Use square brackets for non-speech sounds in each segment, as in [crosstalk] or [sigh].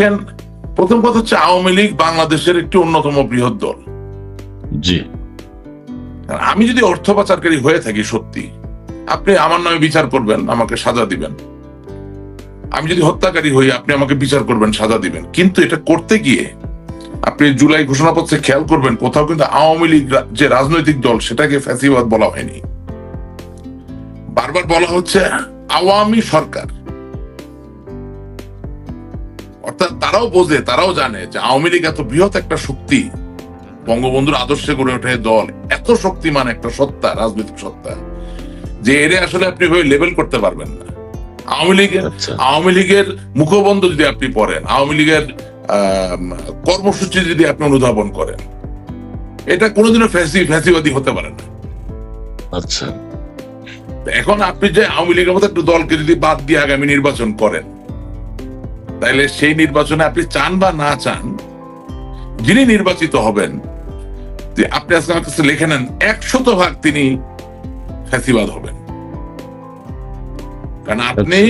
দেখেন প্রথম কথা হচ্ছে আওয়ামী লীগ বাংলাদেশের একটি অন্যতম বৃহৎ দল। জি। আমি যদি অর্থ পাচারকারী হয়ে থাকি সত্যি আপনি আমার নামে বিচার করবেন আমাকে সাজা দিবেন। আমি যদি হত্যাকারী হই আপনি আমাকে বিচার করবেন সাজা দিবেন। কিন্তু এটা করতে গিয়ে আপনি জুলাই ঘোষণাপত্রে খেয়াল করবেন কোথাও কিন্তু আওয়ামী লীগ যে রাজনৈতিক দল সেটাকে ফ্যাসিবাদ বলা হয়নি। বারবার বলা হচ্ছে আওয়ামী সরকার অর্থাৎ তারাও বোঝে তারাও জানে যে আওয়ামী লীগ এত বৃহৎ একটা শক্তি বঙ্গবন্ধুর আদর্শে গড়ে ওঠে দল এত শক্তিমান একটা সত্তা রাজনৈতিক সত্তা যে এরে আসলে আপনি ওই লেভেল করতে পারবেন না। আওয়ামী লীগের আচ্ছা। আওয়ামী লীগের মুখবন্ধ যদি আপনি পড়েন আওয়ামী লীগের কর্মসূচি যদি আপনি অনুধাবন করেন এটা কোনোদিনও ফ্যাসি ফ্যাসিবাদী হতে পারে না। আচ্ছা। এখন আপনি যে আওয়ামী লীগের মতো একটা দলকে যদি বাদ দিয়ে আগামী নির্বাচন করেন তাহলে সেই নির্বাচনে আপনি চান বা না চান যিনি নির্বাচিত হবেন যে আপনি আজকে আমার কাছে লিখে নেন একশত ভাগ তিনি ফ্যাসিবাদ হবেন। কারণ আপনি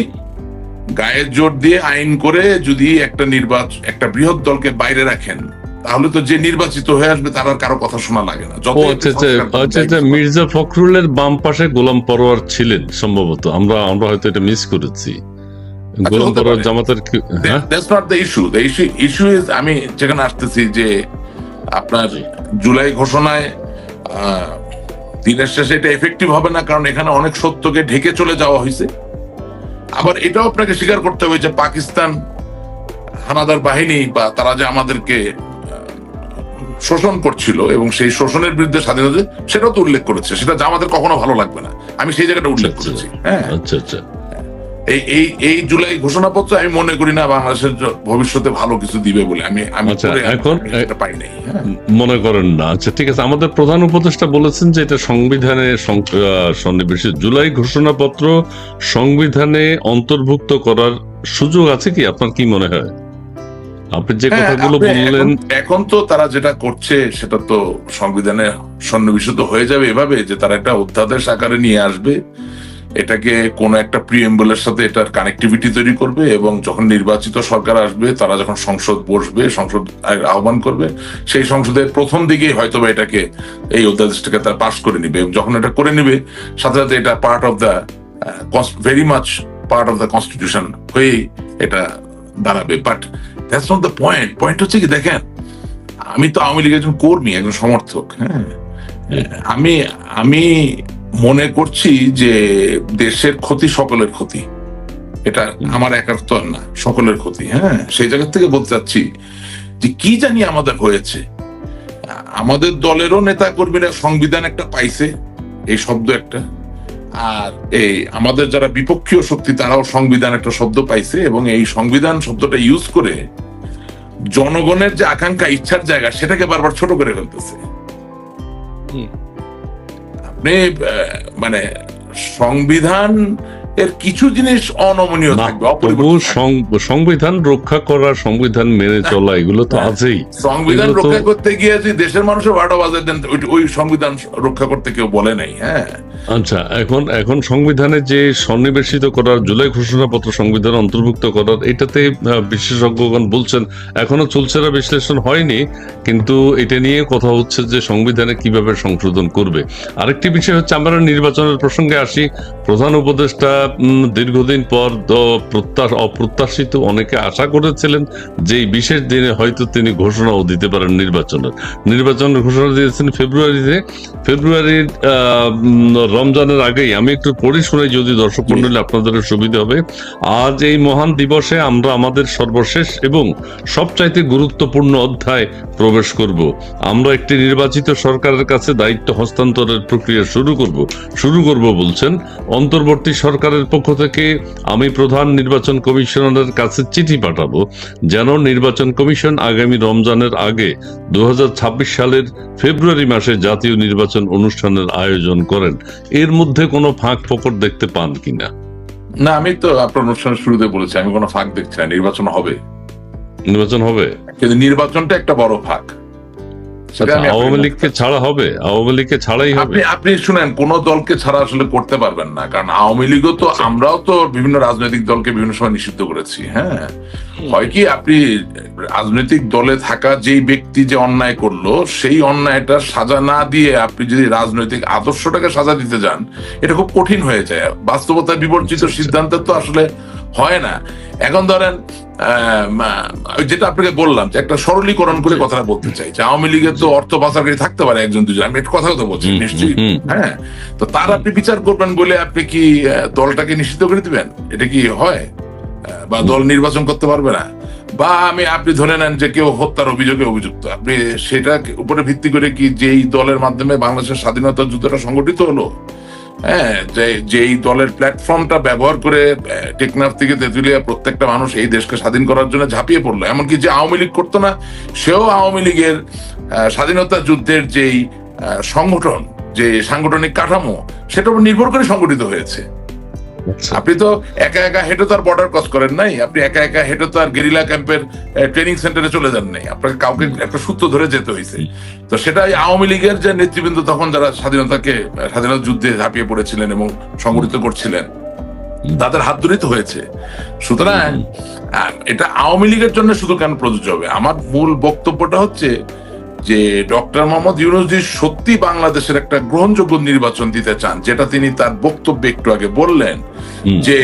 গায়ের জোর দিয়ে আইন করে যদি একটা নির্বাচন একটা বৃহৎ দলকে বাইরে রাখেন তাহলে তো যে নির্বাচিত হয়ে আসবে তার আর কারও কথা শোনা লাগে না। আচ্ছা আচ্ছা আচ্ছা আচ্ছা মির্জা ফখরুলের বাম পাশে গোলাম পরোয়ার ছিলেন সম্ভবত। আমরা আমরা হয়তো এটা মিস করেছি। জামাতের কি- হ্যাঁ? That's not the issue the issue issue is আমি যেখানে আসতেছি যে আপনার জুলাই ঘোষণায় দিনের শেষে এটা এফেক্টিভ হবে না কারণ এখানে অনেক সত্যকে ঢেকে চলে যাওয়া হয়েছে। আবার এটাও আপনাকে স্বীকার করতে হবে যে পাকিস্তান হানাদার বাহিনী বা তারা যে আমাদেরকে শোষণ করছিল এবং সেই শোষণের বিরুদ্ধে স্বাধীনতা সেটাও তো উল্লেখ করেছে। সেটা যা আমাদের কখনো ভালো লাগবে না। আমি সেই জায়গাটা উল্লেখ আচ্ছা, করেছি। হ্যাঁ। আচ্ছা আচ্ছা। এই এই এই জুলাই ঘোষণাপত্র আমি মনে করি না বাংলাদেশের ভবিষ্যতে ভালো কিছু দিবে বলে। আমি আমি আচ্ছা, এখন- পাই নাই হ্যাঁ। মনে করেন না। আচ্ছা ঠিক আছে। আমাদের প্রধান উপদেষ্টা বলেছেন যে এটা সংবিধানে সন্নিবেশিত জুলাই ঘোষণাপত্র সংবিধানে অন্তর্ভুক্ত করার সুযোগ আছে কি? আপনার কি মনে হয়? আপনি যে হ্যাঁ, কথাগুলো বললেন এখন- এখন তো তারা যেটা করছে সেটা তো সংবিধানে সন্নিবেশিত হয়ে যাবে এভাবে যে তারা একটা অধ্যাদেশ আকারে নিয়ে আসবে। এটাকে কোন একটা প্রিএম্বলের সাথে এটার কানেক্টিভিটি তৈরি করবে এবং যখন নির্বাচিত সরকার আসবে, তারা যখন সংসদ বসবে, সংসদ আহ্বান করবে, সেই সংসদের প্রথম দিকেই হয়তো বা এটাকে এই অধ্যাদেশটাকে তারা পাশ করে নিবে এবং যখন এটা করে নিবে, সাথে সাথে এটা part of the very much part of the constitution হয়ে এটা দাঁড়াবে। But that's not the point point হচ্ছে কি, দেখেন, আমি তো আওয়ামী লীগের একজন কর্মী, একজন সমর্থক হ্যাঁ আমি আমি মনে করছি যে দেশের ক্ষতি সকলের ক্ষতি। এটা আমার একার তো না সকলের ক্ষতি হ্যাঁ? সেই জায়গা থেকে বলতে চাচ্ছি যে কি জানি আমাদের হয়েছে। আমাদের দলেরও নেতা কর্মীরা সংবিধান একটা পাইছে এই শব্দ একটা। আর এই আমাদের যারা বিপক্ষীয় শক্তি তারাও সংবিধান একটা শব্দ পাইছে এবং এই সংবিধান শব্দটা ইউজ করে জনগণের যে আকাঙ্ক্ষা ইচ্ছার জায়গা সেটাকে বারবার ছোট করে ফেলতেছে। মানে সংবিধান এর কিছু জিনিস অনমনীয় থাকবে সংবিধান রক্ষা করা সংবিধান মেনে চলা এগুলো তো। আছেই। সংবিধান রক্ষা করতে গিয়ে যে দেশের মানুষের বারোটা বাজার দেন ওই- সংবিধান রক্ষা করতে কেউ বলে নাই হ্যাঁ। আচ্ছা এখন এখন সংবিধানে যে সন্নিবেশিত করার জুলাই ঘোষণাপত্র সংবিধান অন্তর্ভুক্ত করার এটাতে বিশেষজ্ঞগণ বলছেন এখনও চলছে না বিশ্লেষণ হয়নি কিন্তু এটা নিয়ে কথা হচ্ছে যে সংবিধানে কীভাবে সংশোধন করবে। আরেকটি বিষয় হচ্ছে আমরা নির্বাচনের প্রসঙ্গে আসি প্রধান উপদেষ্টা দীর্ঘদিন পর প্রত্যাশ অপ্রত্যাশিত অনেকে আশা করেছিলেন যে বিশেষ দিনে হয়তো তিনি ঘোষণাও দিতে পারেন নির্বাচনের। নির্বাচনের ঘোষণা দিয়েছেন ফেব্রুয়ারিতে। ফেব্রুয়ারির রমজানের আগেই। আমি একটু পড়ে শুনে যদি দর্শক মন্ডলী আপনাদের সুবিধা হবে, আজ এই মহান দিবসে আমরা আমাদের সর্বশেষ এবং সবচাইতে গুরুত্বপূর্ণ অধ্যায় প্রবেশ করব। আমরা একটি নির্বাচিত সরকারের কাছে দায়িত্ব হস্তান্তরের প্রক্রিয়া শুরু করব। শুরু করব বলছেন, অন্তর্বর্তী সরকারের পক্ষ থেকে আমি প্রধান নির্বাচন কমিশনারের কাছে চিঠি পাঠাবো যেন নির্বাচন কমিশন আগামী রমজানের আগে দু সালের ফেব্রুয়ারি মাসে জাতীয় নির্বাচন অনুষ্ঠানের আয়োজন করেন। এর মধ্যে কোনো ফাঁক ফোকর দেখতে পান কিনা? না আমি তো আপনার অনুষ্ঠানের শুরুতে বলেছি আমি কোনো ফাঁক দেখছি না। নির্বাচন হবে। নির্বাচন হবে? কিন্তু নির্বাচনটা একটা বড় ফাঁক। আওয়ামী লীগকে ছাড়া হবে? আওয়ামী লীগকে ছাড়াই হবে? আপনি আপনি শুনেন কোন দলকে ছাড়া আসলে করতে পারবেন না কারণ আওয়ামী লীগও তো আচ্ছা। আমরাও তো বিভিন্ন রাজনৈতিক দলকে বিভিন্ন সময় নিষিদ্ধ করেছি হ্যাঁ? হয় কি আপনি রাজনৈতিক দলে থাকা যেই ব্যক্তি যে অন্যায় করল সেই অন্যায়টা সাজা না দিয়ে আপনি যদি রাজনৈতিক আদর্শটাকে সাজা দিতে যান এটা খুব কঠিন হয়ে যায়। বাস্তবতা বিবর্জিত সিদ্ধান্ত তো আসলে হয় না। এখন ধরেন যেটা আপনাকে বললাম যে একটা সরলীকরণ করে কথাটা বলতে চাই যে আওয়ামী লীগের তো অর্থ পাচারকারী থাকতে পারে একজন দুজন। আমি একটা কথা তো বলছি নিশ্চয়ই। হ্যাঁ তো তার আপনি বিচার করবেন বলে আপনি কি দলটাকে নিষিদ্ধ করে দিবেন? এটা কি হয়? বা দল নির্বাচন করতে পারবে না? বা আমি আপনি ধরে নেন যে কেউ হত্যার অভিযোগে অভিযুক্ত। আপনি সেটা উপরে ভিত্তি করে কি যেই দলের মাধ্যমে বাংলাদেশের স্বাধীনতা যুদ্ধটা সংগঠিত হলো হ্যাঁ যে যেই দলের প্ল্যাটফর্মটা ব্যবহার করে টেকনাফ থেকে তেঁতুলিয়া প্রত্যেকটা মানুষ এই দেশকে স্বাধীন করার জন্য ঝাঁপিয়ে পড়ল। এমনকি যে আওয়ামী লীগ করতো না, সেও আওয়ামী লীগের স্বাধীনতা যুদ্ধের যেই সংগঠন, যে সাংগঠনিক কাঠামো, সেটার উপর নির্ভর করে সংগঠিত হয়েছে। আপনি তো একা একা হেঁটে তো আর বর্ডার ক্রস করেন নাই। আপনি একা একা হেঁটে তো আর গেরিলা ক্যাম্পের ট্রেনিং সেন্টারে চলে যান নাই। আপনাকে কাউকে একটা সূত্র ধরে যেতে হয়েছে। তো সেটা আওয়ামী লীগের যে নেতৃবৃন্দ তখন যারা স্বাধীনতাকে স্বাধীনতা যুদ্ধে ঝাঁপিয়ে পড়েছিলেন এবং সংগঠিত করছিলেন তাদের হাত ধরেই তো হয়েছে। সুতরাং এটা আওয়ামী লীগের জন্য শুধু কেন প্রযোজ্য হবে? আমার মূল বক্তব্যটা হচ্ছে যে ডক্টর মোহাম্মদ ইউনুসজি সত্যি বাংলাদেশের একটা গ্রহণযোগ্য নির্বাচন দিতে চান যেটা তিনি তার বক্তব্যে একটু আগে বললেন যে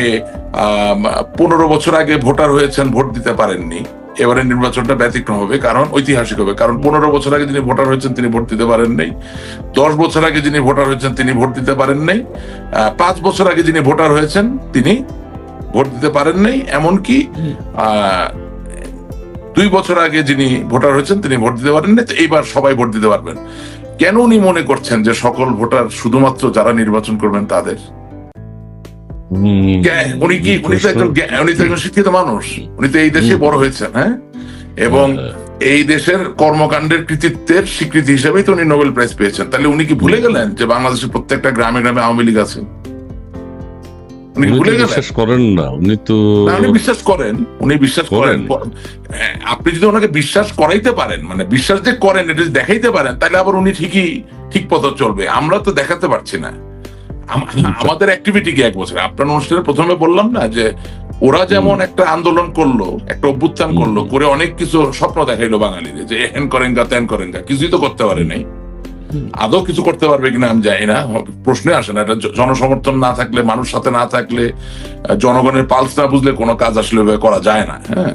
পনেরো বছর আগে ভোটার হয়েছেন ভোট দিতে পারেননি। এবারে নির্বাচনটা ব্যতিক্রম হবে কারণ ঐতিহাসিক হবে। কারণ পনেরো বছর আগে যিনি ভোটার হয়েছেন তিনি ভোট দিতে পারেন নাই। দশ বছর আগে যিনি ভোটার হয়েছেন তিনি ভোট দিতে পারেন নাই। পাঁচ বছর আগে যিনি ভোটার হয়েছেন তিনি ভোট দিতে পারেন নাই। এমনকি আহ, দুই বছর আগে যিনি ভোটার হয়েছেন তিনি ভোট দিতে পারেন নাই তো এইবার সবাই ভোট দিতে পারবেন। কেন উনি মনে করছেন যে সকল ভোটার শুধুমাত্র যারা নির্বাচন করবেন তাদের? উনি কি? উনি তো একজন উনি তো একজন শিক্ষিত মানুষ। উনি তো এই দেশে বড় হয়েছেন হ্যাঁ? এবং এই দেশের কর্মকাণ্ডের কৃতিত্বের স্বীকৃতি হিসেবেই তো উনি নোবেল প্রাইজ পেয়েছেন। তাহলে উনি কি ভুলে গেলেন যে বাংলাদেশের প্রত্যেকটা গ্রামে গ্রামে আওয়ামী লীগ আছে? উনি কি উনি তো ভুলে বিশ্বাস করেন না উনি তো উনি বিশ্বাস করেন উনি বিশ্বাস করেন। আপনি যদি ওনাকে বিশ্বাস করাইতে পারেন মানে বিশ্বাস যে করেন এটা দেখাইতে পারেন তাহলে আবার উনি ঠিকই ঠিক পথ চলবে। আমরা তো দেখাতে পারছি না। আমাদের অ্যাক্টিভিটি কি এক বছর? আপনার অনুষ্ঠানে প্রথমে বললাম না যে ওরা যেমন একটা আন্দোলন করল একটা অভ্যুত্থান করল করে অনেক কিছু স্বপ্ন দেখাইলো বাঙালিদের যে হেন করেন গা তেন করেন গা কিছুই তো করতে পারে নাই। আদৌ কিছু করতে পারবে কিনা আমি জানি না প্রশ্নে আসে না। এটা জনসমর্থন না থাকলে মানুষ সাথে না থাকলে জনগণের পালস না বুঝলে কোনো কাজ আসলে করা যায় না হ্যাঁ?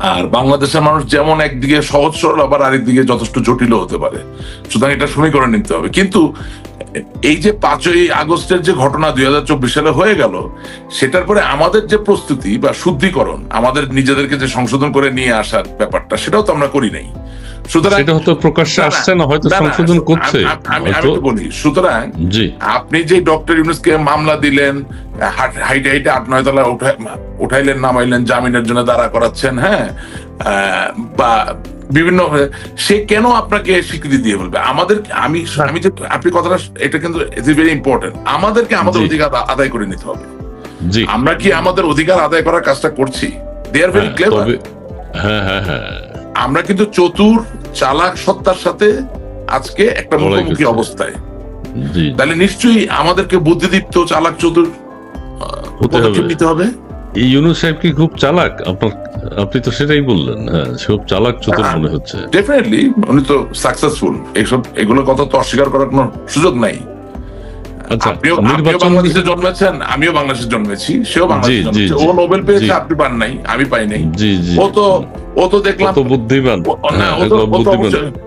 আর বাংলাদেশের মানুষ যেমন একদিকে সহজ সরল আবার আরেকদিকে যথেষ্ট জটিল হতে পারে। সুতরাং এটা সমীকরণ নিতে হবে। কিন্তু এই যে পাঁচই আগস্টের যে ঘটনা দুই হাজার চব্বিশ সালে হয়ে গেল সেটার পরে আমাদের যে প্রস্তুতি বা শুদ্ধিকরণ আমাদের নিজেদেরকে যে সংশোধন করে নিয়ে আসার ব্যাপারটা সেটাও তো আমরা করি নাই। সুতরাং সেটা হয়তো প্রকাশ্যে না, না, আসছে না হয়তো না, না, সংশোধন করছে। আমি- আমি আমি হয়তো তো বলি সুতরাং আপনি যে ডক্টর ইউনুসকে মামলা দিলেন হাইটে হাইটে আট নয় তলা উঠাই- উঠাইলেন নামাইলেন জামিনের জন্য দাঁড়া করাচ্ছেন হ্যাঁ বা বিভিন্ন সে কেন আপনাকে স্বীকৃতি দিয়ে বলবে? আমাদের আমি আমি যে আপনি কথাটা এটা কিন্তু ইজ ভেরি ইম্পর্টেন্ট আমাদেরকে আমাদের অধিকার আদায় করে নিতে হবে। আমরা কি আমাদের অধিকার আদায় করার কাজটা করছি? দে আর ভেরি হ্যাঁ, ক্লেভার হ্যাঁ হ্যাঁ হ্যাঁ। আমরা কিন্তু চতুর চালাক সত্তার সাথে আজকে একটা মুখোমুখি অবস্থায়। তাহলে নিশ্চয়ই আমাদেরকে বুদ্ধিদীপ্ত চালাক চতুর পদক্ষেপ নিতে হবে। এই ইউনুস সাহেব কি খুব চালাক? আপনার আপনি তো সেটাই বললেন। হ্যাঁ সব চালাক চতুর। মনে হচ্ছে। ডেফিনেটলি উনি তো সাকসেসফুল এইসব এগুলোর কথা তো অস্বীকার করার কোনো সুযোগ নাই। আচ্ছা বাংলাদেশে জন্মেছেন আমিও বাংলাদেশে জন্মেছি সেও বাংলাদেশে। ও নোবেল পেয়েছে আপনি পান নাই আমি পাই নাই। ও তো ও তো দেখলাম বুদ্ধিমান। হ্যাঁ,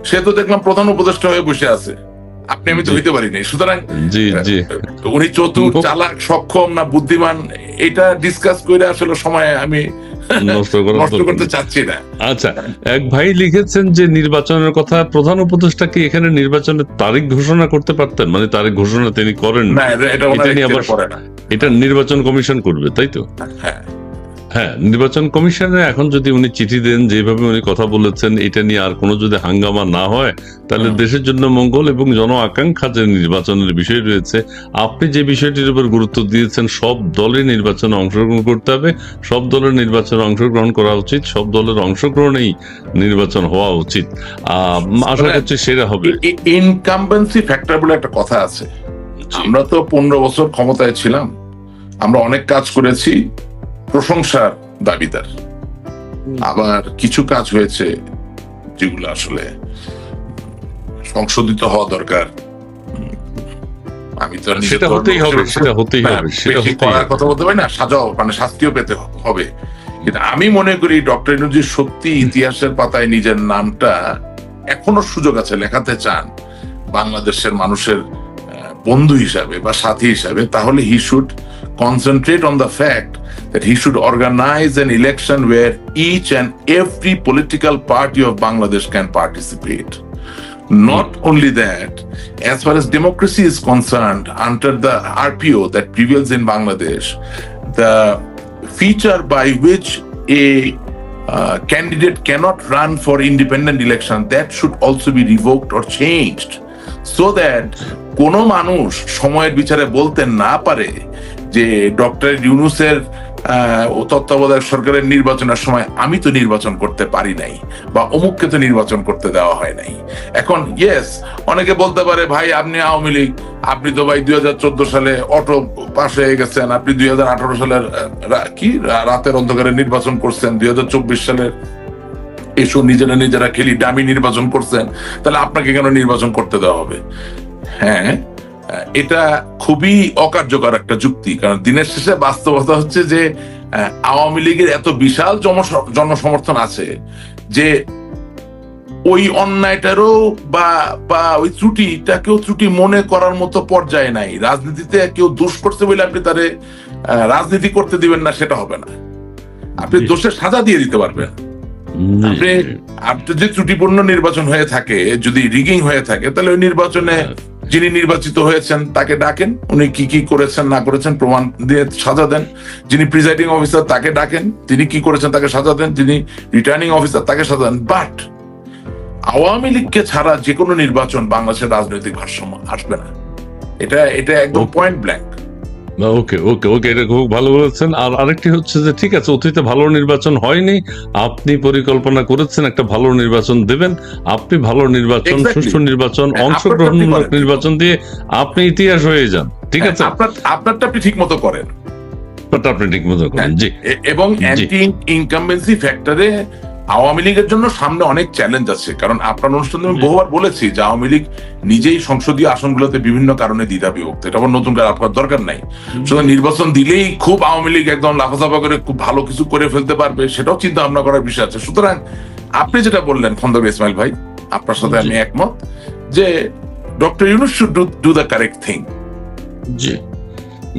সে তো দেখলাম প্রধান উপদেষ্টা হয়ে বসে আছে। আপনি আমি তো হইতে পারি নাই সুতরাং জি জি। উনি চতুর চালাক সক্ষম না বুদ্ধিমান এটা ডিসকাস করে আসলে সময় আমি নষ্ট করার নষ্ট দরকার। করতে চাচ্ছি না। আচ্ছা এক ভাই লিখেছেন যে নির্বাচনের কথা প্রধান উপদেষ্টা কি এখানে নির্বাচনের তারিখ ঘোষণা করতে পারতেন? মানে তারিখ ঘোষণা তিনি করেন না এটা- নিয়ে আবার- এটা নির্বাচন কমিশন করবে তাই তো? হ্যাঁ। হ্যাঁ নির্বাচন কমিশনে এখন যদি উনি চিঠি দেন যেভাবে উনি কথা বলেছেন এটা নিয়ে আর কোনো যদি হাঙ্গামা না হয় তাহলে দেশের জন্য মঙ্গল এবং জন আকাঙ্ক্ষা যে নির্বাচনের বিষয় রয়েছে আপনি যে বিষয়টির উপর গুরুত্ব দিয়েছেন সব দলের নির্বাচনে অংশগ্রহণ করতে হবে। সব দলের নির্বাচনে অংশগ্রহণ করা উচিত সব দলের অংশগ্রহণেই নির্বাচন হওয়া উচিত। আহ, আশা মানে করছি সেটা হবে। ইনকামবেন্সি ফ্যাক্টর বলে একটা কথা আছে। আমরা তো পনেরো বছর ক্ষমতায় ছিলাম। আমরা অনেক কাজ করেছি প্রশংসার দাবিদার। আবার কিছু কাজ হয়েছে যেগুলো আসলে সংশোধিত হওয়া দরকার। আমি তো সেটা হতেই হবে সেটা হতেই হবে সেটা করার কথা বলতে পারি না সাজাও মানে শাস্তিও পেতে হবে। কিন্তু আমি মনে করি ডক্টর ইনুজি সত্যি ইতিহাসের পাতায় নিজের নামটা এখনও সুযোগ আছে লেখাতে চান বাংলাদেশের মানুষের বন্ধু হিসাবে বা সাথী হিসাবে তাহলে he should concentrate on the fact that he should organize an election where each and every political party of Bangladesh can participate. Not only that, as far as democracy is concerned, under the RPO that prevails in Bangladesh, the feature by which a uh, candidate cannot run for independent election that should also be revoked or changed so that কোনো মানুষ সময়ের বিচারে বলতে না পারে যে doctor ইউনুসের তত্ত্বাবধায়ক সরকারের নির্বাচনের সময় আমি তো নির্বাচন করতে পারি নাই, বা অমুককে তো নির্বাচন করতে দেওয়া হয় নাই। এখন ইয়েস অনেকে বলতে পারে, ভাই, আপনি আওয়ামী লীগ, আপনি তো ভাই দুই সালে অটো পাশ হয়ে গেছেন, আপনি দুই সালের কি, রাতের অন্ধকারে নির্বাচন করছেন, দুই হাজার চব্বিশ সালের এসো, নিজেরা নিজেরা খেলি, দামি নির্বাচন করছেন, তাহলে আপনাকে কেন নির্বাচন করতে দেওয়া হবে? হ্যাঁ এটা খুবই অকার্যকর একটা যুক্তি কারণ দিনের শেষে বাস্তবতা হচ্ছে যে আওয়ামী লীগের এত বিশাল জনসমর্থন আছে যে ওই অন্যায়টারও বা বা ওই ত্রুটিটাকেও ত্রুটি মনে করার মতো পর্যায়ে নাই। রাজনীতিতে কেউ দোষ করছে বলে আপনি তারে রাজনীতি করতে দিবেন না সেটা হবে না। আপনি দোষের সাজা দিয়ে দিতে পারবেন। আপনি আপনি যদি ত্রুটিপূর্ণ নির্বাচন হয়ে থাকে যদি রিগিং হয়ে থাকে তাহলে ওই নির্বাচনে যিনি নির্বাচিত হয়েছেন তাকে ডাকেন। উনি কি কি করেছেন না করেছেন প্রমাণ দিয়ে সাজা দেন। যিনি প্রিজাইডিং অফিসার তাকে ডাকেন। তিনি কি করেছেন তাকে সাজা দেন। যিনি রিটার্নিং অফিসার তাকে সাজা দেন। বাট আওয়ামী লীগকে ছাড়া যে কোনো নির্বাচন বাংলাদেশের রাজনৈতিক ভারসাম্য আসবে না। এটা এটা একদম পয়েন্ট ব্ল্যাঙ্ক ওকে ওকে ওকে এটা খুব ভালো বলেছেন। আর আরেকটি হচ্ছে যে ঠিক আছে অতীতে ভালো নির্বাচন হয়নি আপনি পরিকল্পনা করেছেন একটা ভালো নির্বাচন দেবেন আপনি ভালো নির্বাচন সুষ্ঠু নির্বাচন হ্যাঁ, অংশগ্রহণমূলক। নির্বাচন দিয়ে আপনি ইতিহাস হয়ে যান ঠিক আছে? আপনার আপনারটা আপনি ঠিক মতো করেন আপনি ঠিক মতো করেন জি। এবং অ্যান্টি ইনকামবেন্সি ফ্যাক্টরে আওয়ামী লীগের জন্য সামনে অনেক চ্যালেঞ্জ আছে। কারণ আপনার অনুষ্ঠানে আমি বহুবার বলেছি যে আওয়ামী লীগ নিজেই সংসদীয় আসনগুলোতে বিভিন্ন কারণে দ্বিধা বিভক্ত এটা আবার নতুন করে আপনার দরকার নাই। শুধু নির্বাচন দিলেই খুব আওয়ামী লীগ একদম লাফাচাপা করে খুব ভালো কিছু করে ফেলতে পারবে সেটাও চিন্তা ভাবনা করার বিষয় আছে। সুতরাং আপনি যেটা বললেন খন্দকার ইসমাইল ভাই আপনার সাথে আমি একমত যে doctor Yunus should do the correct thing জি।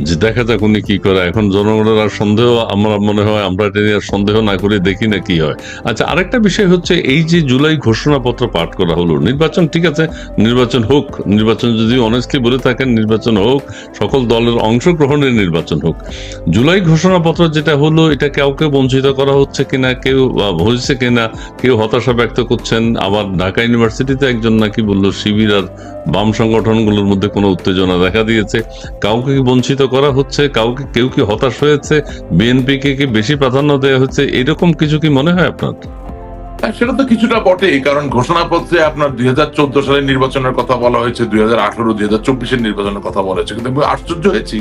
যে দেখা যাক উনি কি করে। এখন জনগণের আর সন্দেহ আমার মনে হয়, আমরা এটা নিয়ে সন্দেহ না করে, দেখি না কি হয়। আচ্ছা আরেকটা বিষয় হচ্ছে, এই যে জুলাই ঘোষণাপত্র পাঠ করা হলো, নির্বাচন ঠিক আছে, নির্বাচন হোক, নির্বাচন যদি অনেস্টলি বলে থাকেন, নির্বাচন হোক, সকল দলের অংশগ্রহণের নির্বাচন হোক, জুলাই ঘোষণাপত্র যেটা হলো, এটা কাউকে বঞ্চিত করা হচ্ছে কিনা, কেউ হয়েছে কিনা, কেউ হতাশা ব্যক্ত করছেন, আবার ঢাকা ইউনিভার্সিটিতে একজন নাকি বলল, শিবির আর বাম সংগঠনগুলোর মধ্যে কোনো উত্তেজনা দেখা দিয়েছে, কাউকে কি বঞ্চিত করা হচ্ছে কাউকে কেউ কি হতাশ হয়েছে বিএনপি কে কি বেশি প্রাধান্য দেওয়া হচ্ছে এরকম কিছু কি মনে হয় আপনার? হ্যাঁ, সেটা তো কিছুটা বটেই কারণ ঘোষণাপত্রে আপনার দুই হাজার চোদ্দ সালের নির্বাচনের কথা বলা হয়েছে দুই হাজার আঠারো দুই হাজার চব্বিশের নির্বাচনের কথা বলা হয়েছে। কিন্তু আশ্চর্য হয়েছি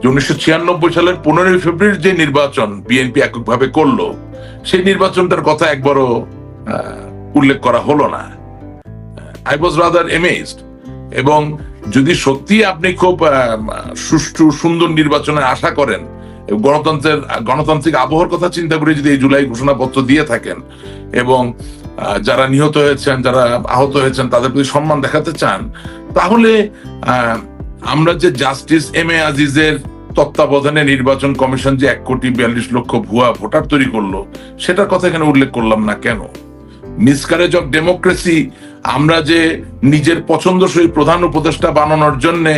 যে উনিশশো ছিয়ানব্বই সালের পনেরোই ফেব্রুয়ারির যে নির্বাচন বিএনপি এককভাবে করল সেই নির্বাচনটার কথা একবারও উল্লেখ করা হলো না। আই ওয়াজ রাদার এমেজড এবং যদি সত্যি আপনি খুব সুষ্ঠু, সুন্দর নির্বাচনের আশা করেন, গণতন্ত্রের, গণতান্ত্রিক আবহাওয়ার কথা চিন্তা করে যদি এই জুলাই ঘোষণাপত্র দিয়ে থাকেন এবং যারা নিহত হয়েছেন, যারা আহত হয়েছেন, তাদের প্রতি সম্মান দেখাতে চান, তাহলে আমরা যে জাস্টিস এম এ আজিজের তত্ত্বাবধানে নির্বাচন কমিশন যে এক কোটি বিয়াল্লিশ লক্ষ ভুয়া ভোটার তৈরি করল, সেটার কথা এখানে উল্লেখ করলাম না কেন? মিসকারেজ অফ ডেমোক্রেসি আমরা যে নিজের পছন্দসই প্রধান উপদেষ্টা বানানোর জন্য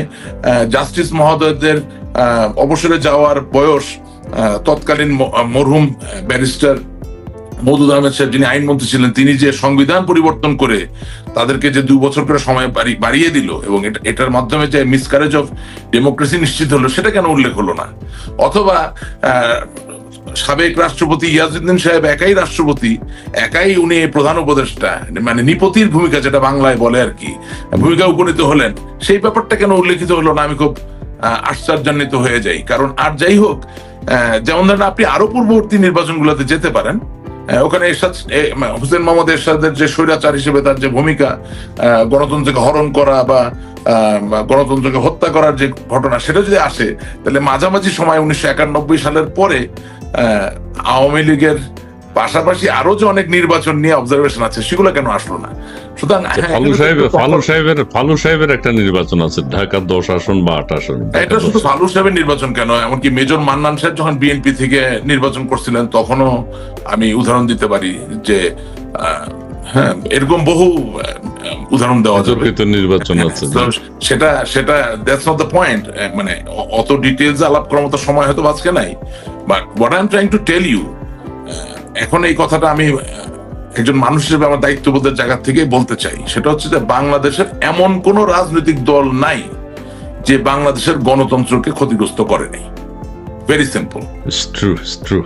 জাস্টিস মহোদয়দের অবসরে যাওয়ার বয়স তৎকালীন মরহুম ব্যারিস্টার মৌদুদ আহমেদ সাহেব যিনি আইনমন্ত্রী ছিলেন, তিনি যে সংবিধান পরিবর্তন করে তাদেরকে যে দুই বছর করে সময় বাড়ি- বাড়িয়ে দিল এবং এটা- এটার মাধ্যমে যে মিসকারেজ অফ ডেমোক্রেসি নিশ্চিত হলো, সেটা কেন উল্লেখ হলো না? অথবা সাবেক রাষ্ট্রপতি ইয়াজউদ্দিন সাহেব একাই রাষ্ট্রপতি, একাই উনি প্রধান উপদেষ্টা মানে নিপতির ভূমিকা যেটা বাংলায় বলে আর কি, ভূমিকা উপনীত হলেন। সেই ব্যাপারটা কেন উল্লেখিত হলো না? আমি খুব আশ্চর্যান্বিত হয়ে যাই। কারণ আর যাই হোক যেমন ধরেন আপনি আরও পূর্ববর্তী নির্বাচনগুলোতে যেতে পারেন ওখানে এরশাদ হোসেন মোহাম্মদ এরশাদের যে স্বৈরাচার হিসেবে তার যে ভূমিকা গণতন্ত্রকে হরণ করা বা গণতন্ত্রকে হত্যা করার যে ঘটনা, সেটা যদি আসে, তাহলে মাঝামাঝি সময় উনিশশো একানব্বই সালের পরে আওয়ামী লীগের পাশাপাশি আরও যে অনেক নির্বাচন নিয়ে অবজারভেশন আছে সেগুলো কেন আসলো না? সুতরাং হ্যাঁ, ফালু এখানে তো সাহেব একটু ফালু সাহেবের ফালু সাহেবের একটা নির্বাচন আছে ঢাকা দশ আসন বা আট আসন। এটা শুধু ফালু সাহেবের নির্বাচন কেন? এমনকি মেজর মান্নান সাহেব যখন বিএনপি থেকে নির্বাচন করছিলেন তখনও আমি উদাহরণ দিতে পারি যে আহ, হ্যাঁ এরকম বহু উদাহরণ দেওয়া যাবে। নির্বাচন আছে। [laughs] সেটা সেটা দ্যাটস নট দ্য পয়েন্ট মানে অত ডিটেলস আলাপ করার মতো সময় হয়তো আজকে নাই। But what I am trying to tell you এখন এই কথাটা আমি একজন মানুষ হিসেবে আমার দায়িত্ববোধের জায়গা থেকে বলতে চাই। সেটা হচ্ছে যে বাংলাদেশের এমন কোন রাজনৈতিক দল নাই যে বাংলাদেশের গণতন্ত্রকে ক্ষতিগ্রস্ত করেনি। Very simple true true